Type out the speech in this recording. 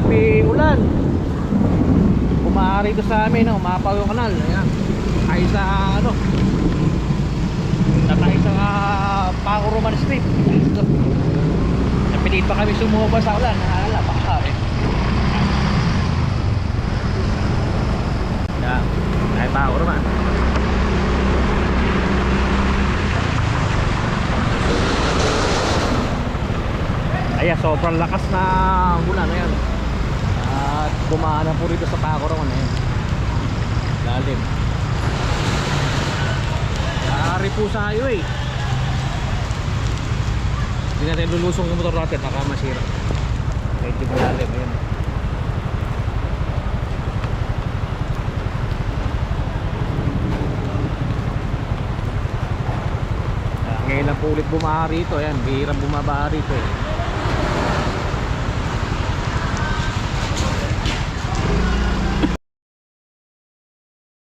Happy ulan. Umaari ito sa amin, no? umapaw yung kanal. Ayan. Tayo sa ano. Tatay sa uh, Paco Street. Ito. Napilit pa kami sumuba sa ulan. Nakakala, baka eh. Yan. Tayo Paco Roman. Ayan, sobrang lakas na ulan. At bumaan na po rito sa Roman. Ayan. Lalim. Nakari po sa highway. Hindi natin lulusong yung motor natin, baka masira. Medyo malalim, ayun. Ah, Ngayon lang po ulit bumaha rito, ayan, bihirang bumaba rito eh.